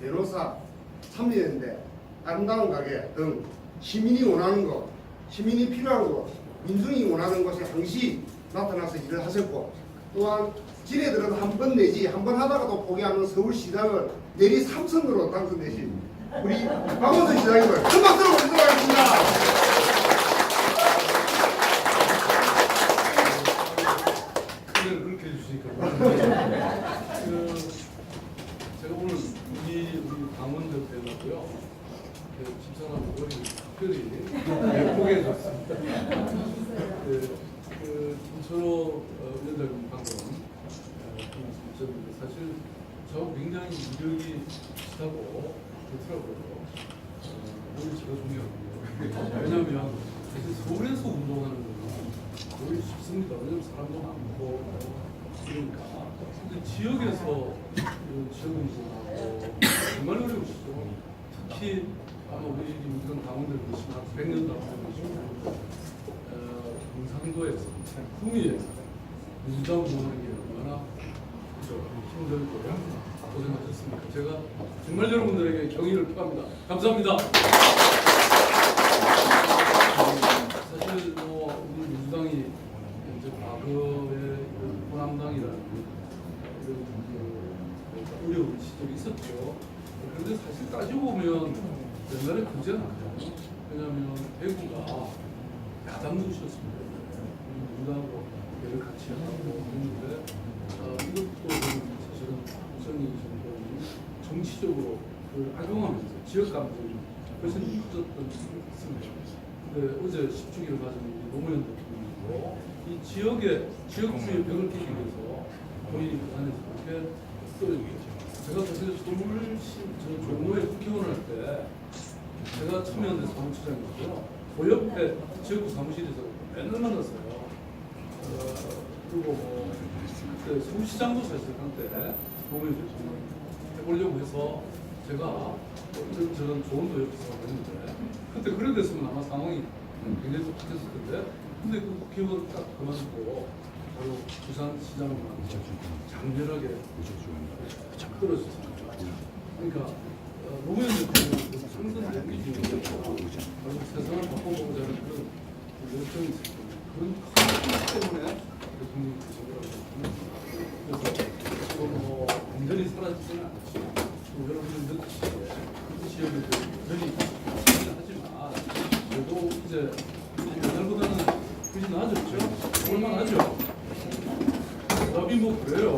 변호사, 참여연대, 아름다운 가게 등 시민이 원하는 것, 시민이 필요한 것, 민중이 원하는 것에 항시 나타나서 일을 하셨고 또한 들어서 한번 내지 한 번 하다가도 포기하는 서울시장을 내리 삼선으로 당선되신 우리 박원순 시장님을 큰 박수로 하겠습니다. 집사람 머리 특별히 예쁘게 해줬습니다. 그, 그 김철호 어, 위원장님 방금 어, 그 말씀하셨는데 사실 저 굉장히 이력이 비슷하고 좋더라고요. 어, 오늘 제가 중요하고요. 왜냐하면 사실 서울에서 운동하는 거는 거의 쉽습니다. 왜냐면 사람도 많고 그러니까. 근데 지역에서 지역 운동하고 정말 어려우시죠. 특히 아마 우리 인천 강원도에 계신 한 100년 남은 계시고 어, 경상도에서 구미에서 민주당 운동하는 게 얼마나 그죠? 힘들고 고생하셨습니까? 제가 정말 여러분들에게 경의를 표합니다. 감사합니다. 사실 뭐 우리 민주당이 이제 과거에 이런 호남당이라는 이런 그 어려운 시절이 있었죠. 그런데 사실 따지고 보면 옛날에 그제는 아니에요. 왜냐하면 대구가 야당도시였습니다. 민주당하고 얘를 같이 하고 했는데 어, 이것도 사실은 박정희 정권이 정치적으로 그걸 악용하면서 지역 감정이 훨씬 커졌던 있습니다. 근데 어제 10주기를 맞은 노무현 대통령이고 이 지역의 지역주의 벽을 깨기 위해서 본인이 그 안에서 그렇게 또 제가 사실 서울시 저 종로에 국회의원을 할 때 제가 참여연대 사무처장이었고요. 그 옆에 지역구 사무실에서 맨날 만났어요. 어, 그리고 뭐 그때 서울시장도 사실 한때 대통령 해보려고 해서 제가 뭐 저런 조언도 옆에서 했는데 그때 그래 됐으면 아마 상황이 굉장히 똑같았을 텐데 근데 그 국회의원 딱 그만두고 바로 부산시장을 만나서 장렬하게 떨어졌습니다. 그러니까 어, 노무현 대통령 그 상당 동기 중에 바로 세상을 바꿔보자는 그런 열정이 있을 겁니다. 그런 큰 때문에 대통령이 되신 거라고 그래서 뭐 완전히 사라지지는 않았지만 또 여러분들 그 지역에 여전히 하지만 그래도 이제 옛날보다는 훨씬 나아졌죠? 얼마나 나죠? 답이 뭐 그래요.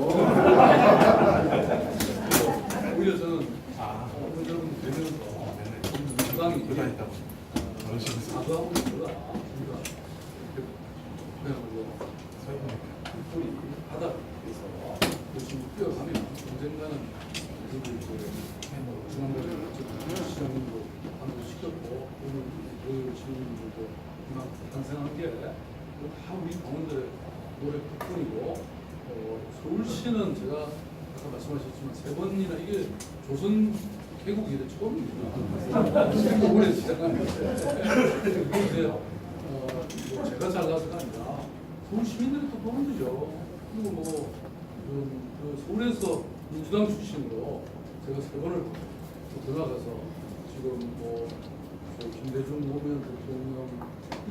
오히려 저는 어, 여러분 되면서 민주당이 사과하고 있보다 우리가 그냥 뭐 우리 바닥에서 열심히 뛰어가면 언젠가는 그리고 이제 지난번에 시장님도 한번 시켰고 오늘 그 시민들도 그만 탄생한 게다 우리 강원도의 노래 울시는 제가 아까 말씀하셨지만 세 번이나 이게 조선 개국 이래 처음입니다. 시작하는데 그게 이제 어, 뭐 제가 잘나서가 아니라 서울 시민들이 또 보면 되죠. 그리고 뭐 그, 그 서울에서 민주당 출신으로 제가 세 번을 또 들어가서 지금 뭐그 김대중 노무현 대통령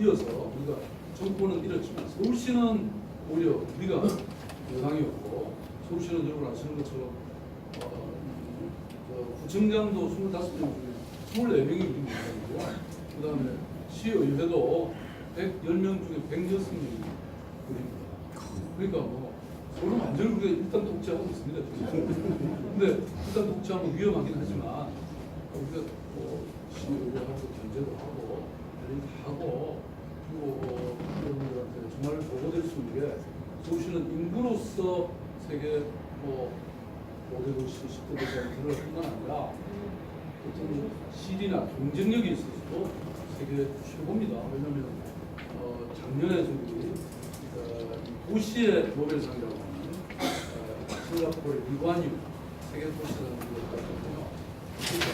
이어서 우리가 정권은 잃었지만 서울시는 오히려 우리가 여당이었고 서울시는 여러분 아시는 것처럼 어, 그 구청장도 25명 중에 24명이 우리 민주당이고요. 그 다음에 시의회도 110명 중에 106명이 우리입니다. 그러니까 뭐 서울은 완전히 우리가 일단 독재하고 있습니다. 근데 일단 독재하면 위험하긴 하지만 우리가 뭐 시의회하고 견제도 하고 대리도 하고 그리고 어, 여러분들한테 정말 보고될 수 있는 게 서울시는 인구로서 세계 뭐 5대 도시, 10대 도시 들어갈 뿐만 아니라 어떤 실이나 경쟁력이 있어서도 세계 최고입니다. 왜냐하면 어, 작년에 저기 어, 이 도시의 노벨상이라고 하는 어, 싱가포르의 리관유 세계 도시라는 걸 받았거든요. 그러니까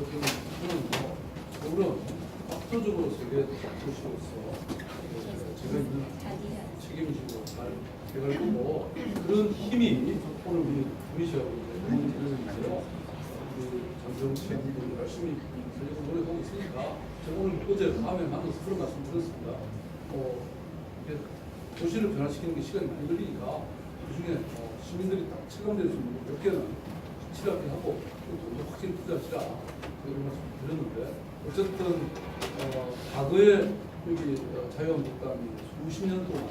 어떻게 보면 뭐 서울은 압도적으로 세계 도시로서 어, 제가 있는 책임지고 잘 해갈고 그런 힘이 오늘 우리 구미시하고 이제 있는데요. 그 정치인들이 열심히 살려서 노력하고 있으니까 제가 오늘 어제 밤에 만나서 그런 말씀 드렸습니다. 어, 도시를 변화시키는 게 시간이 많이 걸리니까 그중에 어, 시민들이 딱 체감될 수 있는 몇 개는 확실하게 하고 또 돈도 확실히 투자하시라 그런 말씀 드렸는데 어쨌든 어, 과거에 여기 어, 자유한국당이 수십 년 동안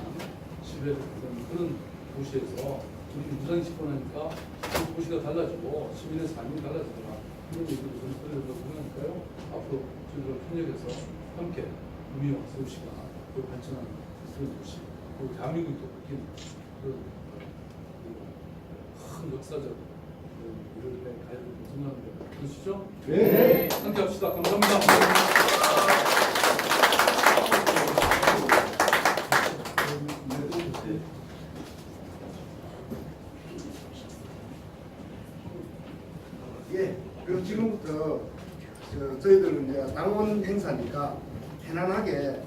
지배를 했던 그런 도시에서 우리 민주당이 집권하니까 그 도시가 달라지고 시민의 삶이 달라지더라 이런 얘기를 저는 들으려고 생각하니까요 앞으로 저희가 협력해서 함께 우리와 서울시가 그 발전하는 그런 도시 그리고 대한민국이 또 바뀌는 그런 어, 큰 역사적 일을 해 가야 된다고 생각합니다 그러시죠? 네. 함께 합시다. 감사합니다. 예, 그럼 지금부터 저, 저희들은 이제 당원 행사니까 편안하게